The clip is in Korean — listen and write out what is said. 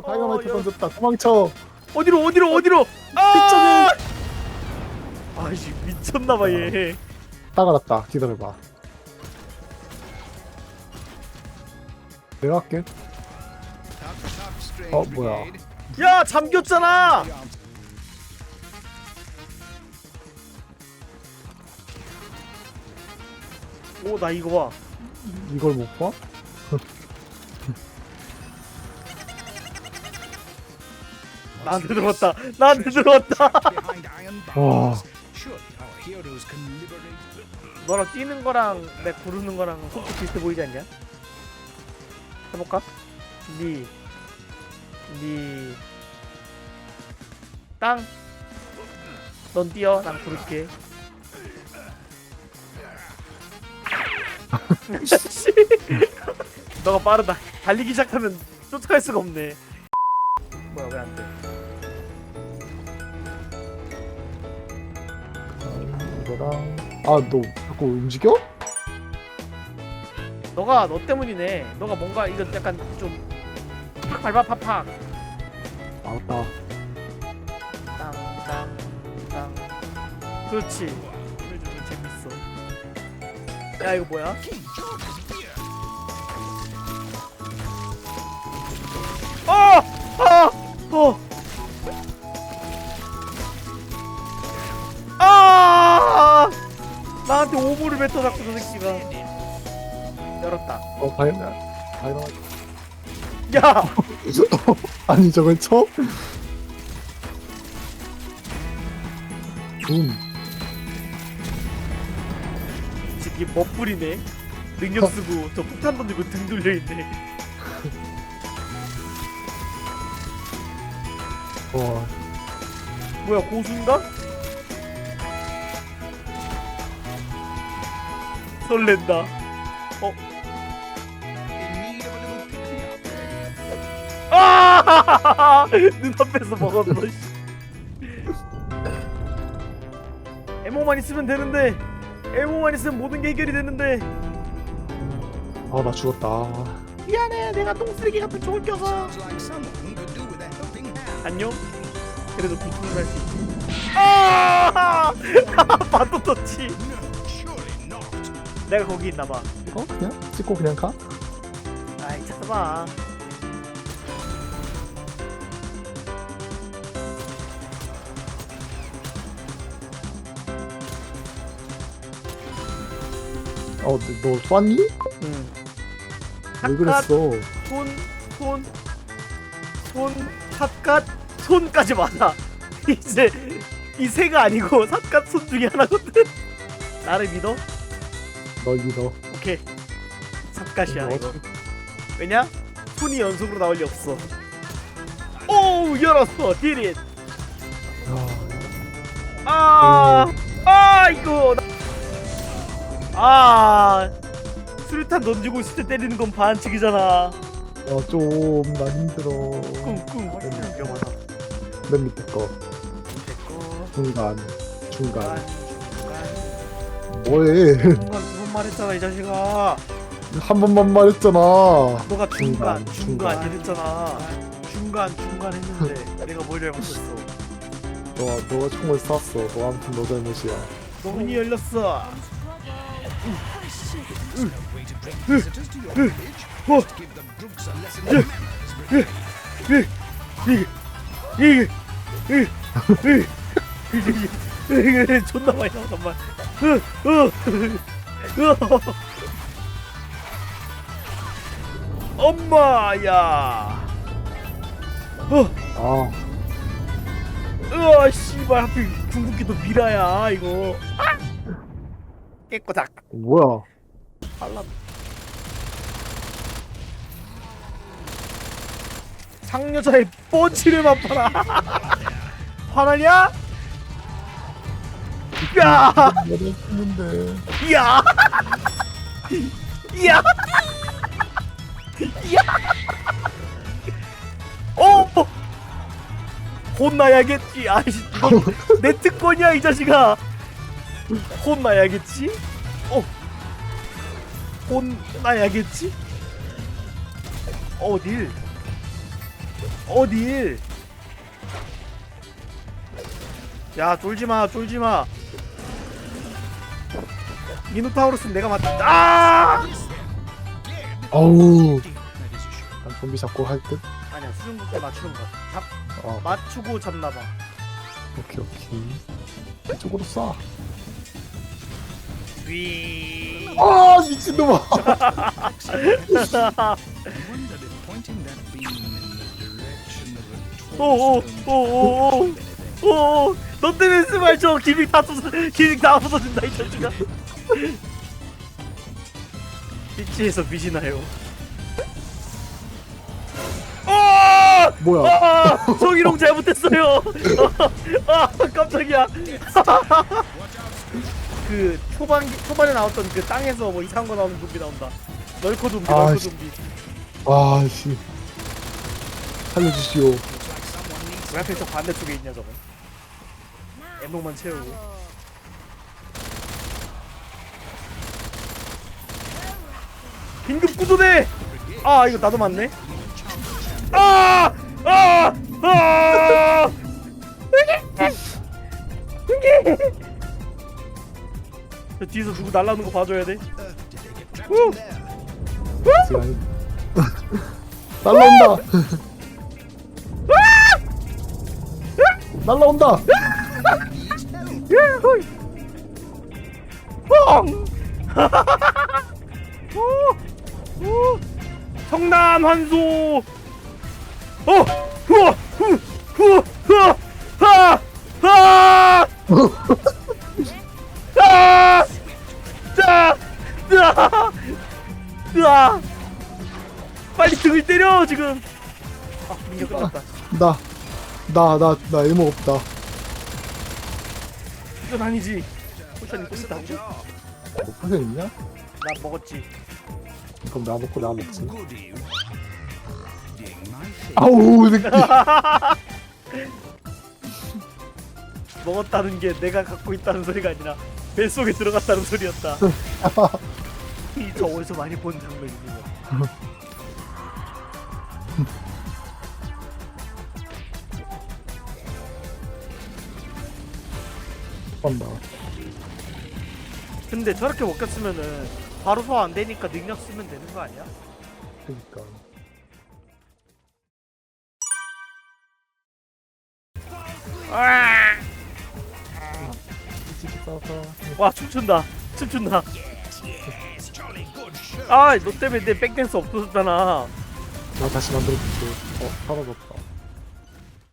어 다이너마이트 야. 던졌다. 도망쳐. 어디로 어디로 어디로? 아! 아이씨 미쳤나봐 얘. 따가랐다. 기다려봐. 내가 할게. 어 뭐야? 야 잠겼잖아! 오 나 이거 봐. 이걸 못 봐? 나한테 들어왔다 나한테 들어왔다 와. 너랑 뛰는 거랑 내 구르는 거랑 속도 비슷해 보이지 않냐? 해볼까? 니, 니, 땅. 넌 뛰어, 난 구를게. 씨. 너가 빠르다. 달리기 시작하면 쫓아갈 수가 없네. 뭐야 왜 안 돼? 이거랑 아너 자꾸 움직여? 너가 너 때문이네. 너가 뭔가 이거 약간 좀 팍 밟아 팍팍. 아 맞다 땅땅땅 그렇지 그래주면 재밌어 야 이거 뭐야? 아! 새끼가 열었다. 어 다이너 다이너마이트 야! 아니 저걸 쳐? 음? 이 새끼 멋부리네. 능력 쓰고 저 폭탄 던지고 등 돌려있네. 와. 뭐야 고수인가? 설렌다 어? 아! 눈앞에서 먹었어 씨. 에모만 있으면 되는데 에모만 있으면 모든 게 해결이 되는데 아 나 죽었다 미안해 내가 똥쓰레기 같은 총을 껴서 안녕? 그래도 비키니 할수 있지 아! 바도 떴지 내가 거기 있나봐 이거 그냥 찍고 그냥 가? 아이 찾아봐 어너 쐈니? 응 왜 그랬어 손, 손, 손, 삿갓, 손까지 맞아. 이제 이 새가 아니고 삿갓 손 중에 하나거든. 나를 믿어? 널 믿어 오케이. 뭐 이거. 왜냐? 손이 연속으로 나올 리 없어. 오 열었어. 디릿. 아, 아, 아 이거. 나- 아. 수류탄 던지고 있을 때 때리는 건 반칙이잖아. 아, 좀난 힘들어 꿍꿍. 위험하다. 맨 밑에 거 됐고. 중간 중간 중간. 뭐해 중간 두번 말했잖아 이 자식아. 한 번만 말했잖아. 너가 중간 중간, 중간. 이랬잖아. 중간 중간 했는데 내가 뭘 잘못했어? 너가 너가 총을 쐈어. 너 아무튼 너 잘못이야. 너 문이 열렸어. 이게 이게 이게 이게 존나 많이 나와 잠만 엄마야. 어. 아. 으아 씨발 하필 궁극기도 미라야 이거. 아! 깨꼬닥. 뭐야? 발라. 상여자의 뻔치를 맛봐라. 화나냐? 야! 했는데 야! 야! 야! 어! 혼나야겠지. 아이씨, 이거 내 특권이야 이 자식아. 혼나야겠지? 어. 혼나야겠지? 어딜? 어딜? 야 쫄지 마 쫄지 마 미노타우루스는 내가 맞 아! 어우. 난 좀비 잡고 할 듯? 아니야 수중국에 맞추는 거. 잡, 어. 맞추고 잡나봐. 오케이 오케이. 이쪽으로 쏴. 위. 아 미친놈아. wondered if pointing that beam in the direction of a Oh, torch oh, oh, oh, 오, 너 때문에 스발 저 기믹 다 부서, 기믹 다 부서진다 이 자식아. 피치에서 빛이 나요. 아! 뭐야 아! 성희롱 잘못했어요. 아, 깜짝이야. 그 초반 초반에 나왔던 그 땅에서 뭐 이상한 거 나오는 좀비 나온다. 널코 좀비, 아, 널코 씨. 좀비. 아 씨 살려주시오 왜 하필 저 반대쪽에 있냐 저거. 엠목만 채우고. 긴급 구조대! 아 이거 나도 맞네. 아! 아! 아! 저 뒤에서 누구 날라오는 거 봐줘야 돼. 우! 지금 날라온다 날라온다 야호이! 뻥! 오! 성난 환소! 어! 후어! 후! 후! 후어! 하! 하! 아! 자! 으아! 으아! 빨리 등을 때려 지금! 아, 민경 끝났다. 나 나 나 나 일목 없다 이건 아니지. 포션이 또 있다고? 뭐 포션 있냐? 나 먹었지. 그럼 나 먹고 나 먹지. 아우 이 새끼 먹었다는 게 내가 갖고 있다는 소리가 아니라 뱃속에 들어갔다는 소리였다. 이저 어디서 많이 본 장면이고. 한다 근데 저렇게 먹혔으면은 바로 소화 안 되니까 능력 쓰면 되는 거 아니야? 그니까 싸서 와 춤춘다. 춤춘다. 아너 때문에 내 백댄스 없어졌잖아. 나 다시 만들어줄게 어 사라졌다